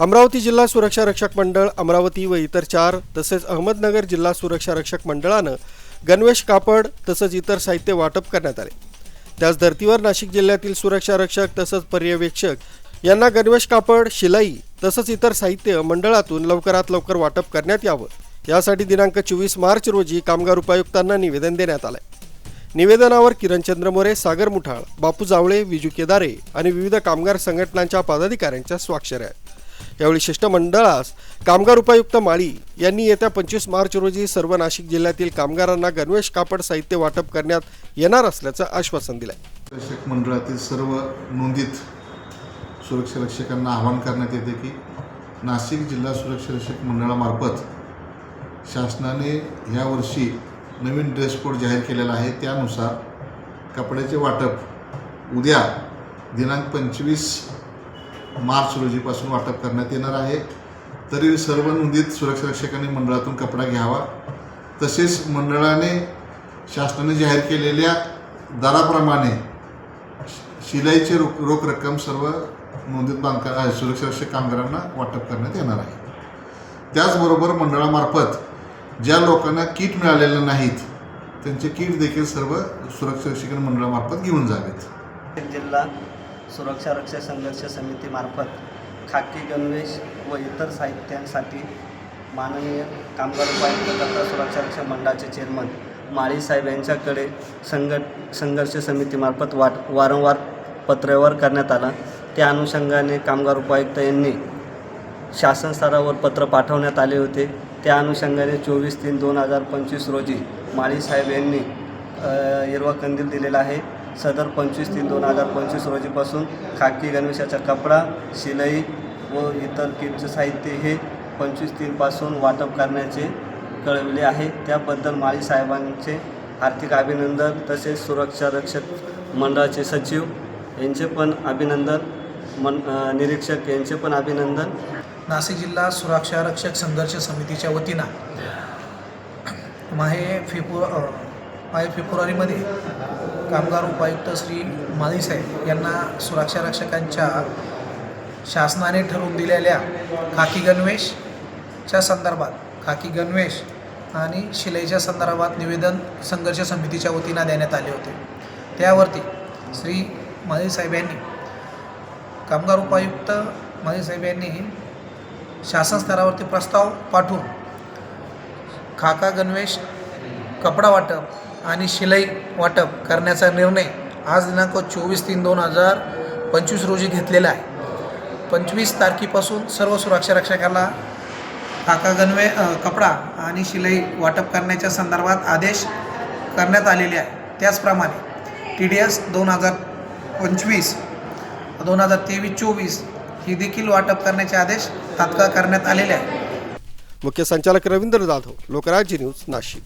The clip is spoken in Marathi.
अमरावती जिल्हा सुरक्षा रक्षक मंडळ अमरावती व इतर चार तसेच अहमदनगर जिल्हा सुरक्षा रक्षक मंडळानं गणवेश कापड तसंच इतर साहित्य वाटप करण्यात आले. त्याच धर्तीवर नाशिक जिल्ह्यातील सुरक्षा रक्षक तसंच पर्यवेक्षक यांना गणवेश कापड शिलाई तसंच इतर साहित्य मंडळातून लवकरात लवकर वाटप करण्यात यावं. यासाठी दिनांक चोवीस मार्च रोजी कामगार उपायुक्तांना निवेदन देण्यात आलंय. निवेदनावर किरण मोरे सागर मुठाळ बापू जावळे विजू केदारे आणि विविध कामगार संघटनांच्या पदाधिकाऱ्यांच्या स्वाक्षऱ्या आहेत यावेळी शिष्टमंडळास कामगार उपायुक्त माळी यांनी येत्या पंचवीस मार्च रोजी सर्व नाशिक जिल्ह्यातील कामगारांना गणवेश कापड साहित्य वाटप करण्यात येणार असल्याचं आश्वासन दिलं मंडळातील सर्व नोंदीत सुरक्षा रक्षकांना आवाहन करण्यात येते की नाशिक जिल्हा सुरक्षा रक्षक मंडळामार्फत शासनाने ह्या वर्षी नवीन ड्रेस कोड जाहीर केलेला आहे. त्यानुसार कपड्याचे वाटप उद्या दिनांक पंचवीस मार्च रोजीपासून वाटप करण्यात येणार आहे. तरी सर्व नोंदीत सुरक्षा रक्षकांनी मंडळातून कपडा घ्यावा. तसेच मंडळाने शासनाने जाहीर केलेल्या दराप्रमाणे शिलाईची रोख रोख रक्कम सर्व नोंदीत बांधका अ, सुरक्षा रक्षक कामगारांना वाटप करण्यात येणार आहे. त्याचबरोबर मंडळामार्फत ज्या लोकांना किट मिळालेलं नाहीत त्यांचे किट देखील सर्व सुरक्षा रक्षक मंडळामार्फत घेऊन जावेत. जिल्हा सुरक्षा रक्षक संघर्ष समितीमार्फत खाकी गणवेश व इतर साहित्यांसाठी माननीय कामगार उपायुक्त तथा सुरक्षा रक्षक मंडळाचे चेअरमन माळी साहेब यांच्याकडे संघट संघर्ष समितीमार्फत वाट वारंवार पत्रव्यवहार करण्यात आला. त्या अनुषंगाने कामगार उपायुक्त यांनी शासन स्तरावर पत्र पाठवण्यात आले होते. त्या अनुषंगाने चोवीस तीन दोन हजार पंचवीस रोजी माळी साहेब यांनी हिरवा कंदील दिलेला आहे. सदर पंचवीस तीन दोन हजार पंचवीस रोजीपासून खाकी गणवेशाचा कपडा शिलाई व इतर किटचे साहित्य हे पंचवीस तीनपासून वाटप करण्याचे कळविले आहे. त्याबद्दल माळी साहेबांचे आर्थिक अभिनंदन तसेच सुरक्षा रक्षक मंडळाचे सचिव यांचे पण अभिनंदन मन निरीक्षक यांचे पण अभिनंदन. नाशिक जिल्हा सुरक्षा रक्षक संघर्ष समितीच्या वतीनं माहे फेब्रु माहे फेब्रुवारीमध्ये कामगार उपायुक्त श्री माळी साहेब यांना सुरक्षा रक्षकांच्या शासनाने ठरवून दिलेल्या खाकी गणवेशच्या संदर्भात खाकी गणवेश आणि शिलाईच्या संदर्भात निवेदन संघर्ष समितीच्या वतीनं देण्यात आले होते. त्यावरती श्री माळी साहेब यांनी कामगार उपायुक्त माळी साहेब यांनी शासन स्तरावरती प्रस्ताव पाठवून खाका गणवेश कपडा वाटप आणि शिलाई वाटप करण्याचा निर्णय आज दिनांक चोवीस तीन दोन हजार पंचवीस रोजी घेतलेला आहे. पंचवीस तारखेपासून सर्व सुरक्षा रक्षकाला काका गणवे कपडा आणि शिलाई वाटप करण्याच्या संदर्भात आदेश करण्यात आलेले आहे. त्याचप्रमाणे टी डी एस दोन हजार पंचवीस दोन हजार तेवीस चोवीस ही देखील वाटप करण्याचे आदेश तात्काळ करण्यात आलेले आहे. मुख्य संचालक रवींद्र जाधव लोकराज्य न्यूज नाशिक.